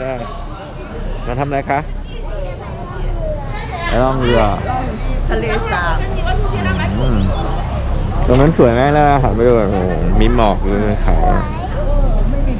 นั่นเมาทำอะไรคะล่องเรือทะเลสาบตรงนั้นสวยมากเลยวค่ะไปดูแบบมีหมอกด้วยขามี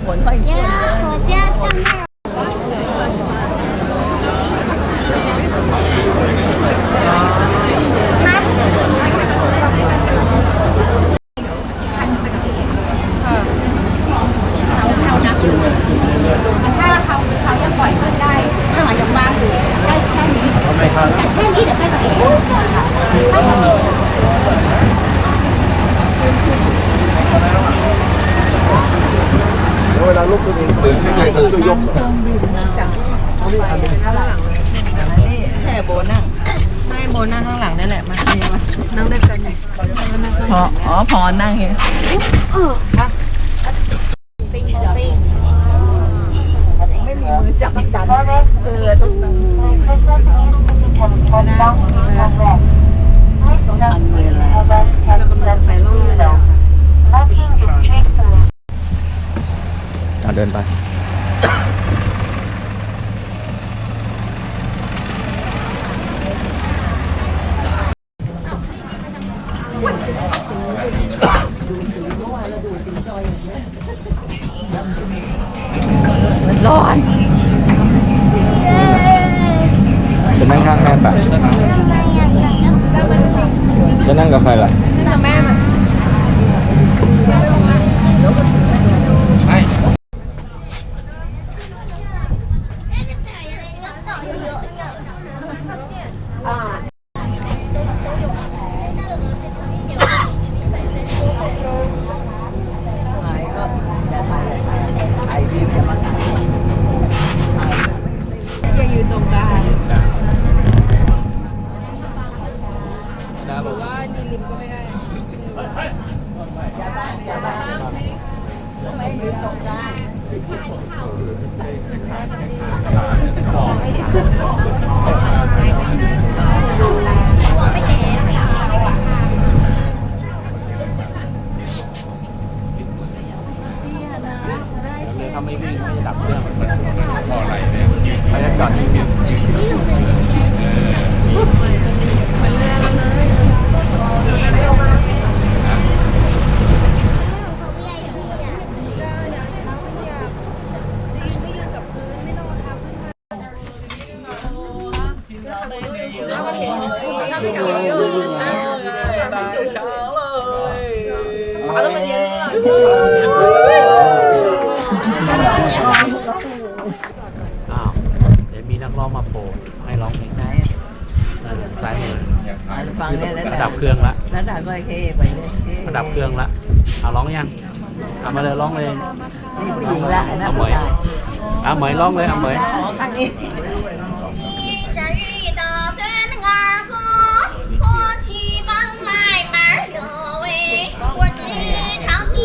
คือจะยกแค่โบนั่งให้โบนั่งข้างหลังนี่แหละมาเทมานั่งด้วยกันพออ๋อพอนั่งเองไม่มือจับดันเออตรงนั้นอันเวลาเรากำลังไปล่องเรือเดินไป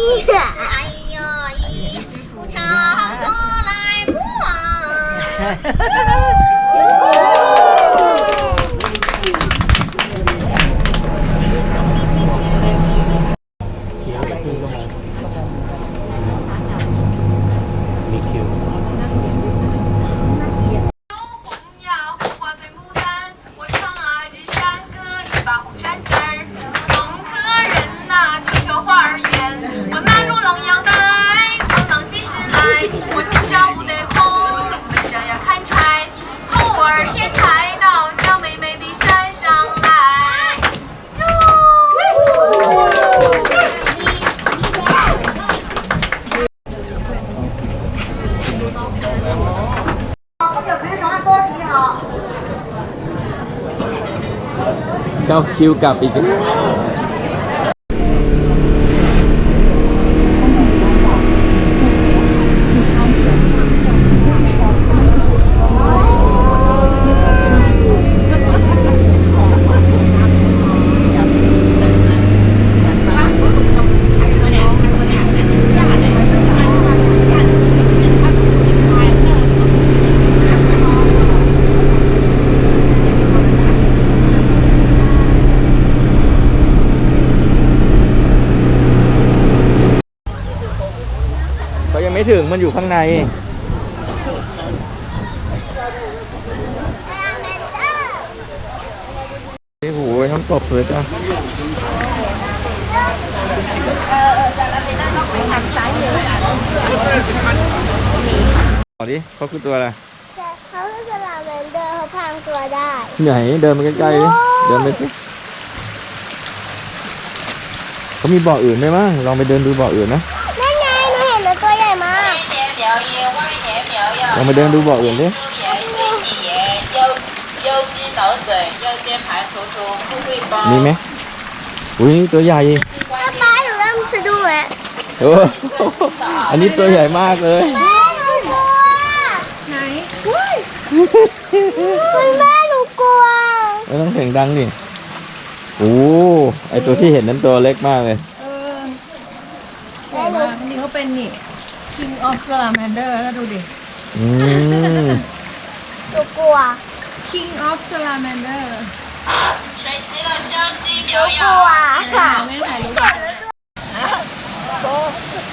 兄ち。 คิวกลับอีก ถึงมันอยู่ข้างใน โอ้โหน้งตกเลยจ้งต่อดิเขาคือตัวอะไร แต่เขาคือสลาแมนเดอร์เขาพรางตัวได้ไหนเดินมาใกล้ๆดิเดินไปสิเขามีบ่ออื่นไหมบ้างลองไปเดินดูบ่ออื่นนะ เรามาเดินดูบ่ออื่นดิมีไหมอุ้ยตัวใหญ่ป้าหนูเริ่มสะดุ้งแล้โอ้อันนี้ตัวใหญ่มากเลยไหนคุณแม่หนูกลัวไม่ต้องเสีงดังดิโอ้ไอตัวที่เห็นนั้นตัวเล็กมากเลยเอใหญ่มากนี่เขาเป็นนี่ King of Salamander แล้วดูดิ อืม หนูกลัว King of Salamander 水池的湘西表 กลัวค่ะ แม่ถ่ายรูปโต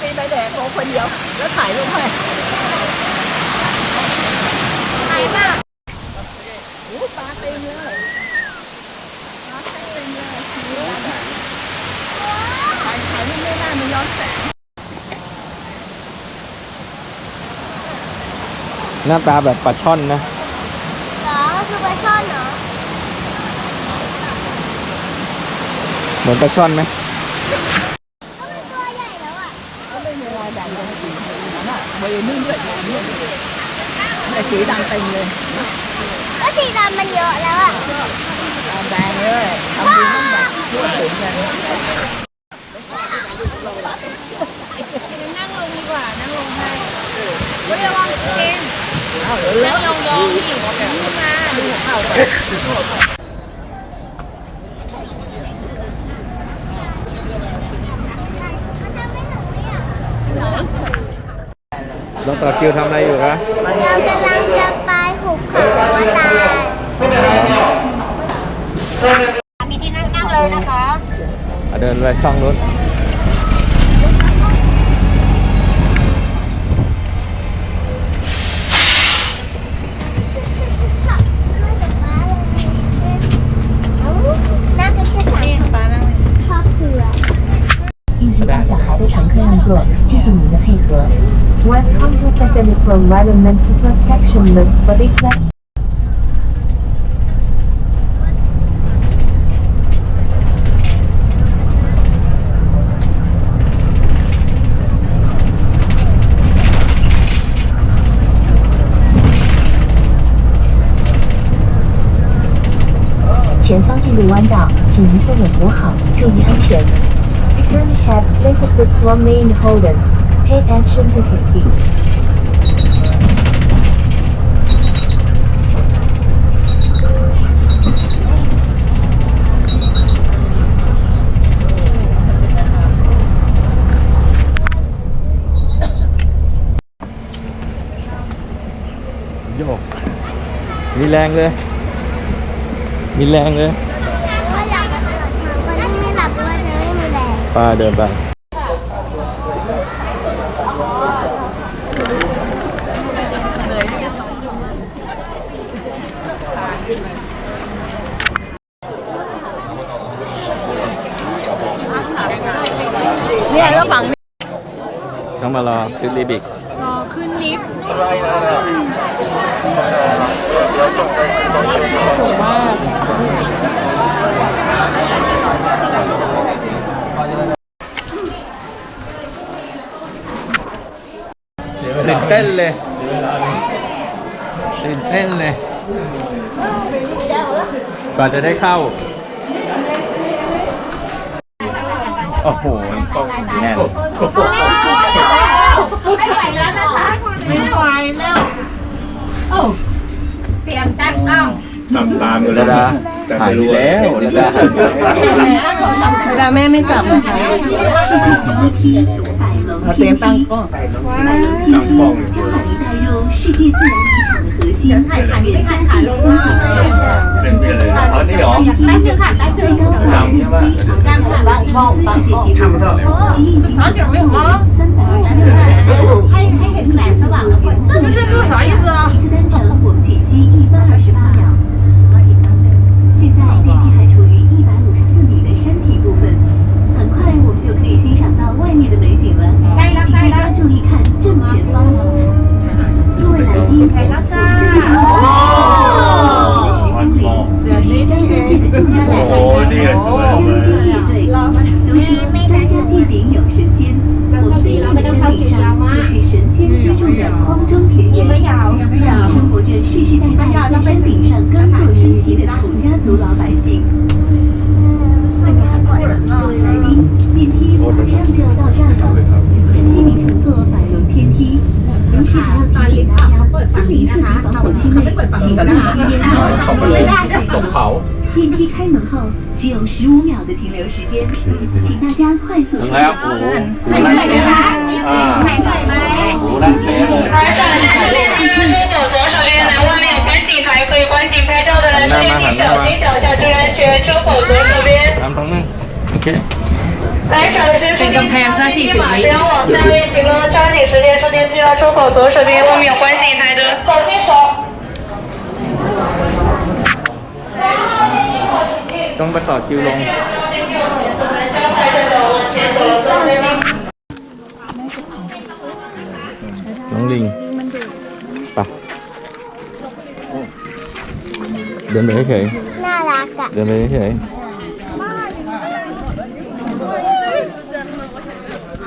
ปีไปแดกโตคนเดียว แล้วถ่ายรูปให้ ไหนมาก โอ้ปลาเต็มเลยปลาเต็มเลยถ่ายถ่ายรูปไม่ได้มันย้อนแสง หน้าตาแบบปลาช่อนนะเหรอคือปลาช่อนเหรอ เหมือนปลาช่อนไหมก็เป็นตัวใหญ่แล้วอะแต่สีดำเต็มเลย ก็สีดำมันเยอะแล้วอะแดงเลยทำดีต้องแบบทั่วถึงกันนั่งลงดีกว่า นั่งลงให้เฮ้ยระวังเกงนั่งยองๆดิขึ้นมาดูหัวเข่าลองต่อคิวทำอะไรอยู่คะเรากำลังจะไปหุบเขาอวตารมีที่นั่งนั่งเลยนะคะ อะเดินไปช่องนู้น 谢谢您的配合。前方进入弯道，请您坐稳扶好，注意安全。Turn ahead, place the foot firmly in the holder. Pay attention to safety. โยก มีแรงเลย มีแรงเลย ป้าเดินไปเนี่ยแล้วฝั่งต้องมารอซื้อรีบิกรอขึ้นลิฟต์สูงมาก ตื่นเต้นเลยตื่นเต้นเลยกว่าจะได้เข้า โอ้โหต้องแน่นไม่ไหวแล้วนะคะไม่ไหวแล้วโอ้เตรียมตั้งกล้องตามตามกันระแล้วดาหายไปแล้วระดาหายไปแล้วเวลาแม่ไม่จับนะคะ 天梯，天梯将被一带入世界自然遗产核心。青海海西风景线，你有？来，这看，来这看。家看，你帮帮姐姐，看不到脸，这啥景没有吗？还还很暖和吧？那这这啥意思啊？注意看正前方各位来宾我们这个地方是在山顶上的九十公里就是张家的重要组成之一张家界队都说张家界顶有神仙我们对面的山顶上就是神仙居住的空中田园那里生活着世世代代在山顶上耕作生息的土同时还要提醒大家，森林特级防火区内请勿吸烟、เขาก็เลยตกเขา 电梯开门后只有十五秒的停留时间，请大家快速 ถึง 出 แล้ว 发。 โอ้โหหูลั่นเป๊ะอ่าหูลั่นเป๊ะเลย 而上山是电梯车走左手边来，外面有观景台，可以观景拍照的来坐电梯，小心脚下注意安全。车口左手边。 ตามตรงนั้นโอเค 来，掌声欢迎！掌声欢迎！马上要往下面行了，抓紧时间，充电机啊，出口左手边，后面观景台的，小心手。东北少丢龙。龙岭，吧、啊。嗯。人没去。那哪个？人没去。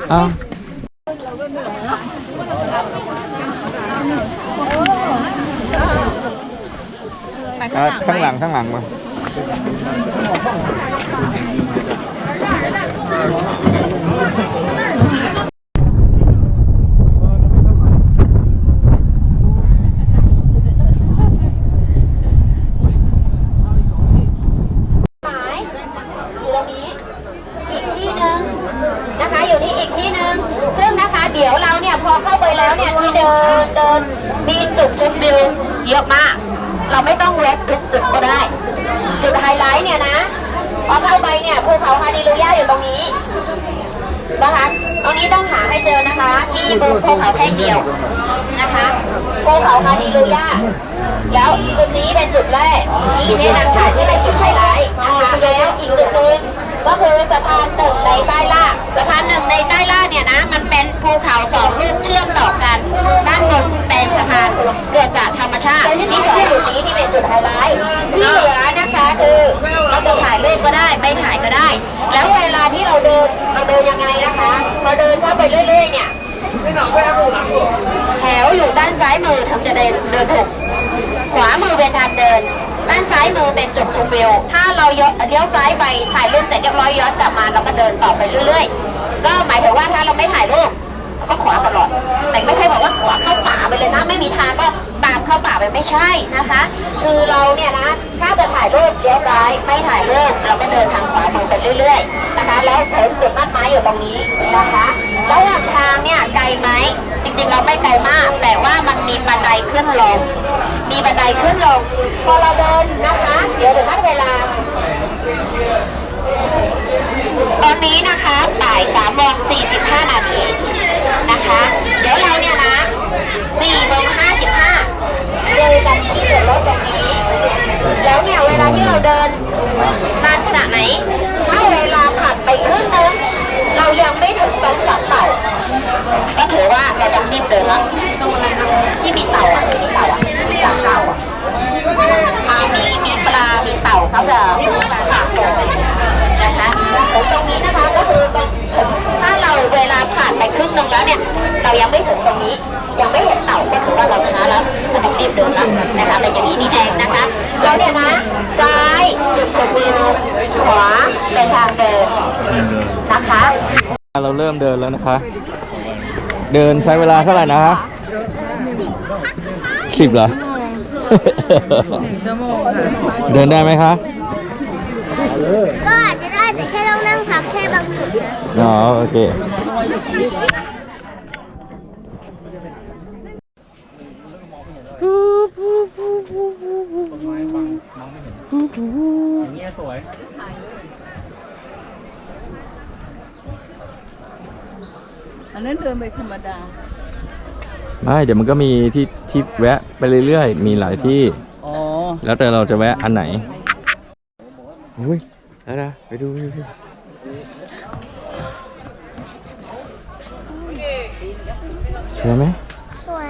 à. À, khăn lặng khăn lặng mà ภูเขาฮาดิลูยาแล้วจุดนี้เป็นจุดแรกที่แนะนำค่ะที่เป็นจุดไฮไลท์นะคะแล้วอีกจุดหนึ่งก็คือสะพานหนึ่งในใต้ล่าสะพานหนึ่งในใต้ล่าเนี่ยนะ มันเป็นภูเขาสองลูกเชื่อมต่อกันด้านบนเป็นสะพานเกิดจากธรรมชาติที่สองจุดนี้ที่เป็นจุดไฮไลท์ที่เหลือนะคะคือเราจะถ่ายรูปก็ได้ไม่ถ่ายก็ได้ แล้วเวลาที่เราเดินเราเดินยังไงนะคะเราเดินเข้าไปเรื่อยๆเนี่ย แถวอยู่ด้านซ้ายมือถึงจะเดินเดินถูกขวามือเป็นทางเดิน ด้านซ้ายมือเป็นจุดชมวิว ถ้าเราย้อนเลี้ยวซ้ายไปถ่ายรูปเสร็จเรียบร้อยย้อนกลับมาเราก็เดินต่อไปเรื่อย ๆ ก็หมายถึงว่าถ้าเราไม่ถ่ายรูปก็ขวาตลอด แต่ไม่ใช่บอกว่าขวาเข้าป่าไปเลยนะ ไม่มีทางก็ตามเข้าป่าไปไม่ใช่นะคะ คือเราเนี่ยนะ ถ้าจะถ่ายรูปเลี้ยวซ้าย ไม่ถ่ายรูปเราก็เดินทางขวามือไปเรื่อย ๆ นะคะ แล้วถึงจุดนัดหมายอยู่ตรงนี้นะคะ ระหว่างทางเนี่ยไกลไหมจริงๆเราไม่ไกลมาก แต่ว่ามันมีบันไดขึ้นลง มีบันไดขึ้นลง พอเราเดินนะคะ เดี๋ยวเดี๋ยวนัดเวลา ตอนนี้นะคะบ่าย3โมง45นาทีนะคะ เดี๋ยวเราเนี่ยนะ4โมง55เจอกันที่จอดรถตรงนี้ แล้วเนี่ยเวลาที่เราเดินนานขนาดไหนถ้าเวลาผ่านไปครึ่งนึงเรายังไม่ถึงตรงสันเต่า ก็ถือว่าเราต้องรีบเดินแล้วตรงอะไรนะที่มีเต่าอะที่มีเต่าอะมีสันเต่าอะอ่ามีมีปลา มีเต่าเขาจะซื้อมาฝากตัวนะคะถึงตรงนี้นะคะก็คือตรงถ้าเราเวลาผ่านไปครึ่งนึงแล้วเนี่ย เรายังไม่ถึงตรงนี้ ยังไม่เห็นเต่าก็ถือว่าเราช้าแล้วเราต้องรีบเดินแล้วนะคะเป็นอย่างนี้นี่เองนะคะเราเนี่ยนะซ้ายจุดชมวิวขวาเป็นทางเดินนะคะเราเริ่มเดินแล้วนะคะ เดินใช้เวลาเท่าไหร่นะคะสิบเหรอ หนึ่งชั่วโมงค่ะเดินได้ไหมคะ ก็อาจจะได้แต่แค่ต้องนั่งพักแค่บางจุดนะอ๋อโอเคอัน นั้นเดินไปธรรมดาไม่เดี๋ยวมันก็มีที่ที่แวะไปเรื่อยๆ มีหลายที่ อ๋อแล้วแต่เราจะแวะอันไหนอุ้ยแล้วนะไปดูไปดูสิสวยไหมสวย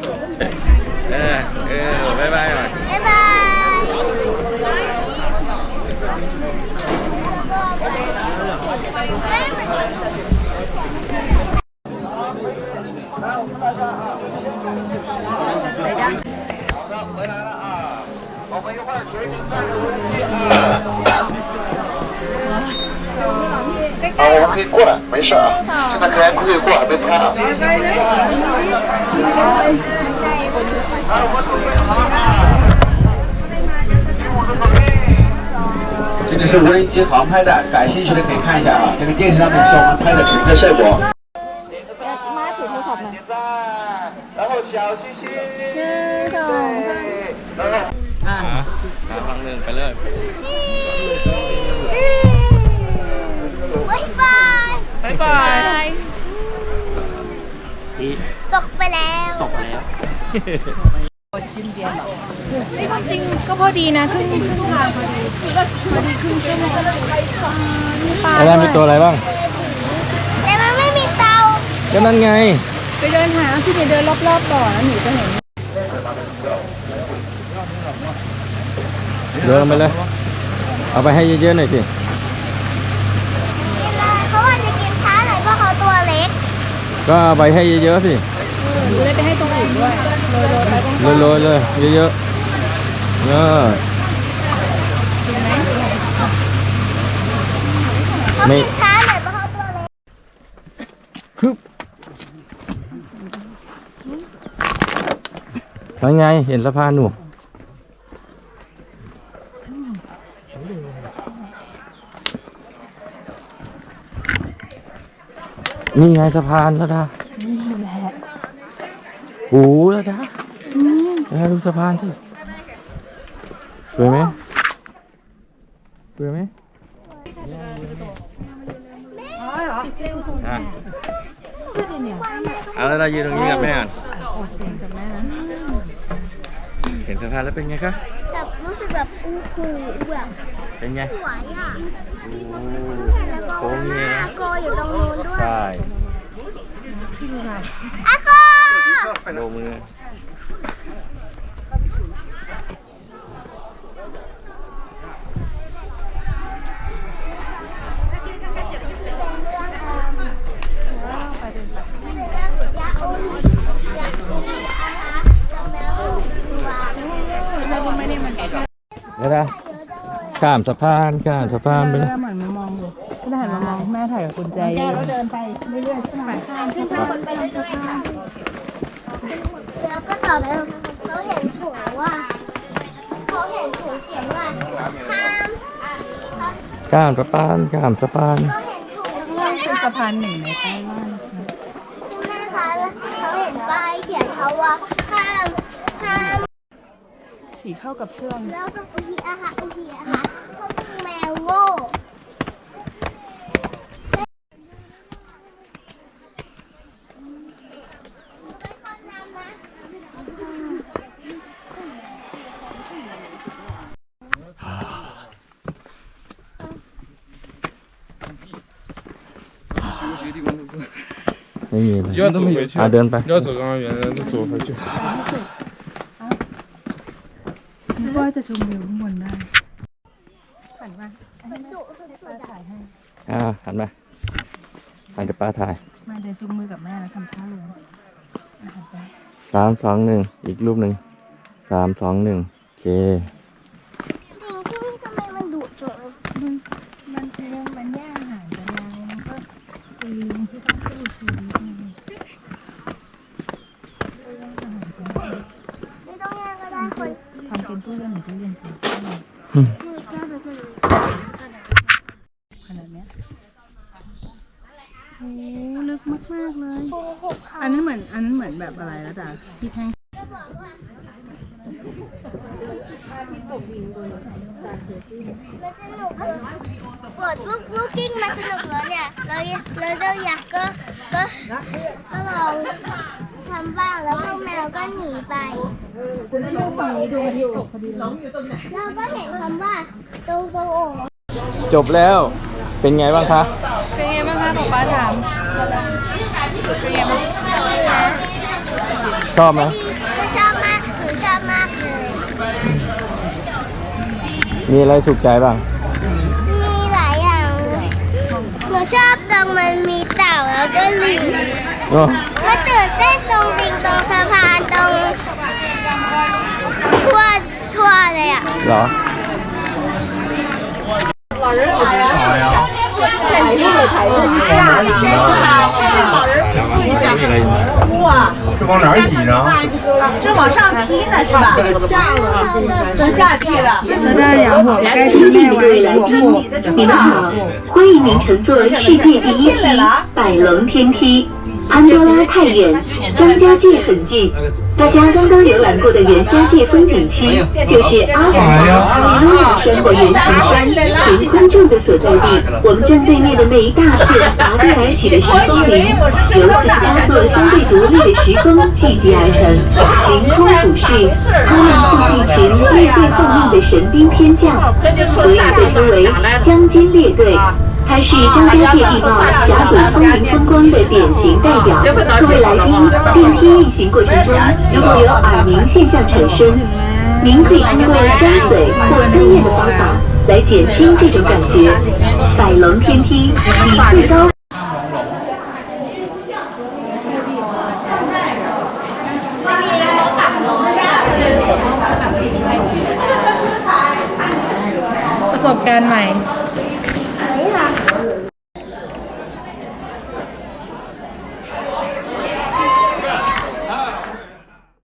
啊我们可以过来没事啊。现在开可以过来别拍啊。这个是无人机航拍的感兴趣的可以看一下啊。这个电视上面是我们拍的直拍效果。妈妈姐姐好吗？然后小星星 เลยบ๊ายบายบ๊ายบายสีตกไปแล้วตกแล้วนี่ความจริงก็พอดีนะครึ่งครึ่งทางพอดีพอดีครึ่งชั่วโมงมีปลาอะไรด้มีวยตัวอะไรบ้าง แต่มันไม่มีเตาก็นั่นไง ไปเดินหาพี่เนี่ยเดินรอบๆก่อนแล้วหนูจะเห็น เดินลงไปเลย เอาไปให้เยอะๆหน่อยสิกินเลยเพราะว่าจะกินช้าหน่อยเพราะเขาตัวเล็กก็เอาไปให้เยอะๆสิหนูได้ไปให้ตรงอื่นด้วยโรยๆไปตรงโรยๆเลยเยอะๆเออเขาไม่กินช้าหน่อยเพราะเขาตัวเล็กคึบแล้วไงเห็นสะพานหนู นี่ไงสะพานแล้วดานี่แหละโอ้แล้วดาแล้วดูสะพานสิสวยไหมสวยไหมอะเอาแล้วเรายืนตรงนี้กับแม่ก่อนเห็นสะพานแล้วเป็นไงคะ แบบรู้สึกแบบอู้หูแบบเป็นไง สวยอะโอ้เห็นแล้วก็โค้งว่านี่อานะโกอยู่ตรงนู้นด้วยใช่ อาโกโลมือ ข้ามสะพานข้ามสะพานไปเลยเหมือนมามองดูก็ได้หันมามองแม่ถ่ายกับกุญแจอยู่แล้วเดินไปเรื่อยๆถ่ายข้ามขึ้นข้ามไปเรื่อยๆแล้วก็ต่อไปเขาเห็นถุงว่าเขาเห็นถุงเขียนว่าห้ามข้ามสะพานข้ามสะพานเขาเห็นถุงเนี่ยคือสะพานหนึ่งในใต้บ้าน นะคะแล้วเขาเห็นป้ายเขียนเขาว่าห้ามห้าม สีเข้ากับเสื้อ แล้วก็อุทิอาหารอุทิอาหารเขาคือแมวโง่เป็นคนนำนะ ไม่มีเลย 要走回去 อ่ะเดินไป 要走刚刚原来的走回去。 ว่าจะชมวิวข้างบนได้หันมาอ่าหันมาหันจะป้าถ่ายมาเดินจุงมือกับแม่แล้วทำท่าลงหันไปสามสองหนึ่งอีกรูปหนึ่งสามสองหนึ่งโอเคสิ่งที่นี่ทำไมมันดุจังมันมันเรื่องมันยากห่างกันไงมันก็เป็นลิงที่ต้องสู้ชีวิตไง ไม่ต้องแยกก็ได้คน ทำเป็น ตู้เย็นหรือตู้เย็นจริงขนาดเนี้ยโอ้ลึกมากๆเลย อันนั้นเหมือน อันนั้นเหมือนแบบอะไรแล้วจ้ะที่แท่งมันสนุกเลยกดลูกลูกกิ้งมาสนุกเลยเนี่ยเราเราเราอยากก็ก็ก็ลอง ทำบ้างแล้วพวกแมวก็หนีไปเราก็เห็นคำว่าตรงตรงโอ่งจบแล้วเป็นไงบ้างคะเป็นไงบ้างคะป๊าป๊าถามชอบไหมดีหนูชอบมากหนูชอบมากเลยมีอะไรถูกใจบ้างมีหลายอย่างเลยหนูชอบตรงมันมีเต่าแล้วก็ลิงโอ้ มาตื่นเต้นตรงลิงตรงสะพานตรงทั่วทั่วเลยอ่ะ เหรอ 是往哪儿挤呢？这往上踢呢是吧？下了，都下去了。尊敬的各位来宾，你们好，欢迎您乘坐世界第一梯百龙天梯。 潘多拉太远，张家界很近。大家刚刚游览过的袁家界风景区，就是阿凡达阿里路亚山的原型山乾坤柱的所在地。我们站对面的那一大片拔地而起的石峰林，由四十八座相对独立的石峰聚集而成，凌空俯视，它们互是一群列队候命的神兵天将，所以被称为将军列队。它是张家界地貌峡谷风林风光的典型代表。各位来宾，电梯运行过程中如果有耳鸣现象产生，您可以通过张嘴或吞咽的方法来减轻这种感觉。百龙天梯以最高。 ประสบการณ์ใหม่